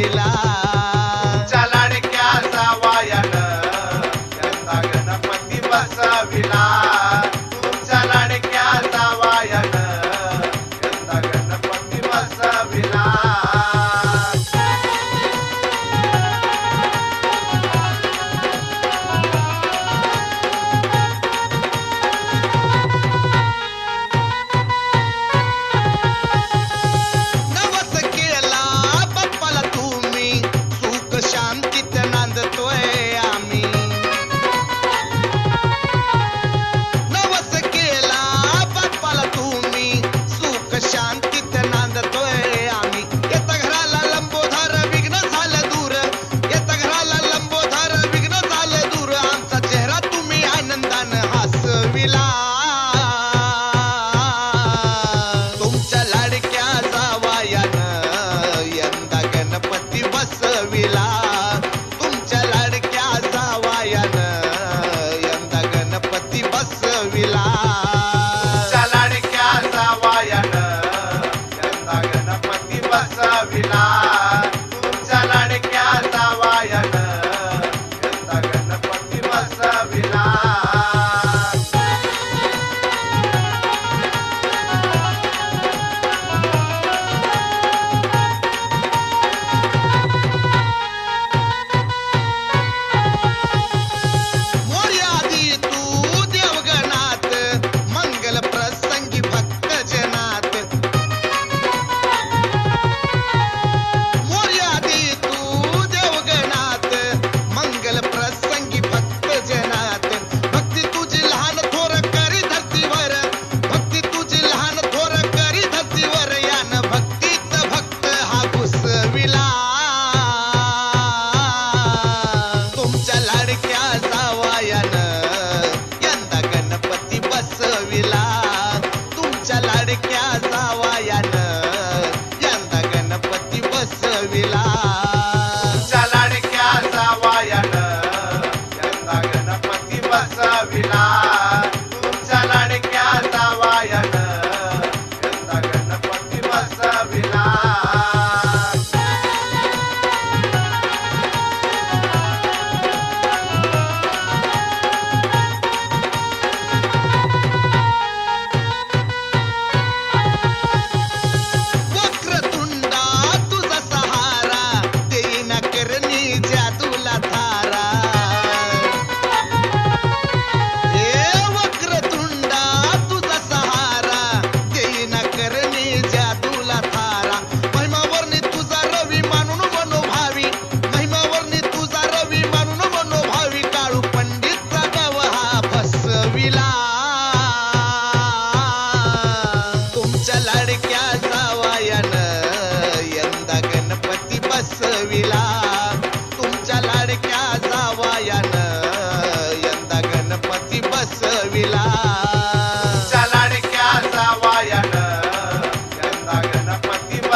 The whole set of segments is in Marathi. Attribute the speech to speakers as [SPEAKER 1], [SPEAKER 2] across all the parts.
[SPEAKER 1] விழா
[SPEAKER 2] Thank you.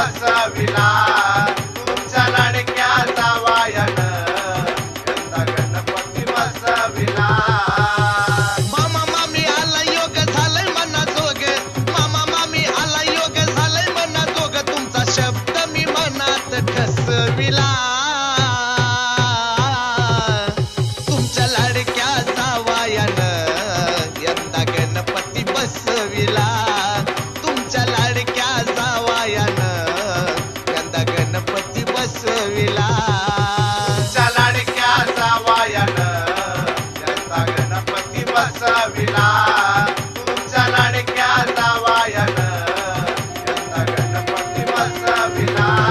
[SPEAKER 2] बसविला तुमच्या लाडक्याचा वायन यंदा गणपती बसविला
[SPEAKER 1] मामा मामी आला योग झालंय मना दोघ मामा मामी आला योग झालंय मना दोघ तुमचा शब्द मी मनात ठसविला तुमच्या लाडक्याचा वायन यंदा गणपती बसविला Vasa Vilas.